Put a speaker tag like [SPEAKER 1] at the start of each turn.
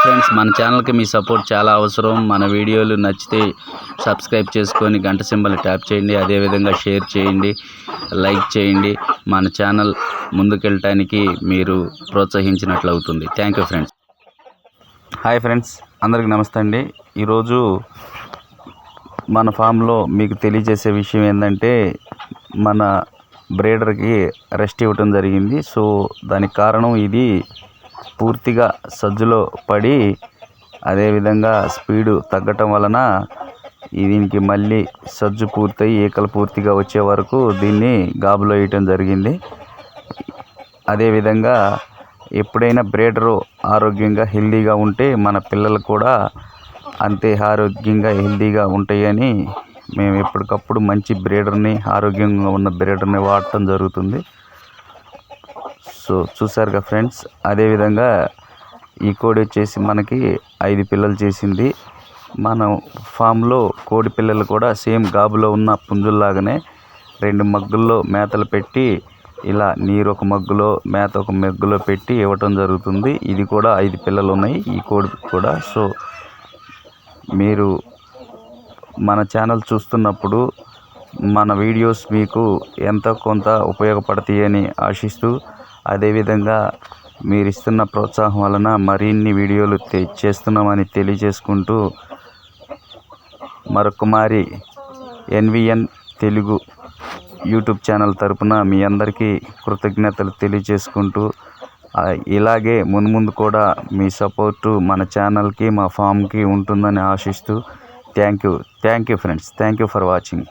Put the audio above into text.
[SPEAKER 1] Friends మన ఛానల్కి మీ support చాలా అవసరం. మన వీడియోలు నచ్చితే సబ్స్క్రైబ్ చేసుకొని గంట సింబల్ ట్యాప్ చేయండి. అదేవిధంగా షేర్ చేయండి. లైక్ చేయండి. మన ఛానల్ ముందుకెళ్ళటానికి మీరు ప్రోత్సహించినట్లు అవుతుంది. Thank you friends hi friends అందరికి నమస్తే అండి. ఈరోజు మన ఫామ్లో మీకు తెలియజేసే విషయం ఏంటంటే మన బ్రేడర్కి రెస్ట్ ఇవ్వటం జరిగింది. సో దానికి కారణం ఇది పూర్తిగా సజ్జులో పడి అదేవిధంగా స్పీడు తగ్గటం వలన దీనికి మళ్ళీ సజ్జు పూర్తయి ఈకలు పూర్తిగా వచ్చే వరకు దీన్ని గాబులో వేయటం జరిగింది. అదేవిధంగా ఎప్పుడైనా బ్రేడరు ఆరోగ్యంగా హెల్దీగా ఉంటే మన పిల్లలు కూడా అంతే ఆరోగ్యంగా హెల్దీగా ఉంటాయని మేము ఎప్పటికప్పుడు మంచి బ్రీడర్ని ఆరోగ్యంగా ఉన్న బ్రీడర్ని వాడటం జరుగుతుంది. సో చూసారుగా ఫ్రెండ్స్. అదేవిధంగా ఈ కోడి వచ్చేసి మనకి ఐదు పిల్లలు చేసింది. మనం ఫామ్లో కోడి పిల్లలు కూడా సేమ్ గాబులో ఉన్న పుంజుల్లాగానే రెండు మగ్గుల్లో మేతలు పెట్టి ఇలా నీరు ఒక మగ్గులో మేత ఒక మగ్గులో పెట్టి ఇవ్వటం జరుగుతుంది. ఇది కూడా ఐదు పిల్లలు ఉన్నాయి ఈ కోడి కూడా. సో మీరు మన ఛానల్ చూస్తున్నప్పుడు మన వీడియోస్ మీకు ఎంతో కొంత ఉపయోగపడతాయని ఆశిస్తూ అదేవిధంగా మీరు ఇస్తున్న ప్రోత్సాహం వలన మరిన్ని వీడియోలు చేస్తున్నామని తెలియజేసుకుంటూ మరొకమారి N V N Telugu YouTube channel తరపున మీ అందరికీ కృతజ్ఞతలు తెలియజేసుకుంటూ ఇలాగే మున్ముందు కూడా మీ సపోర్టు మన ఛానల్కి మా ఫామ్కి ఉంటుందని ఆశిస్తూ thank you thank you friends thank you for watching.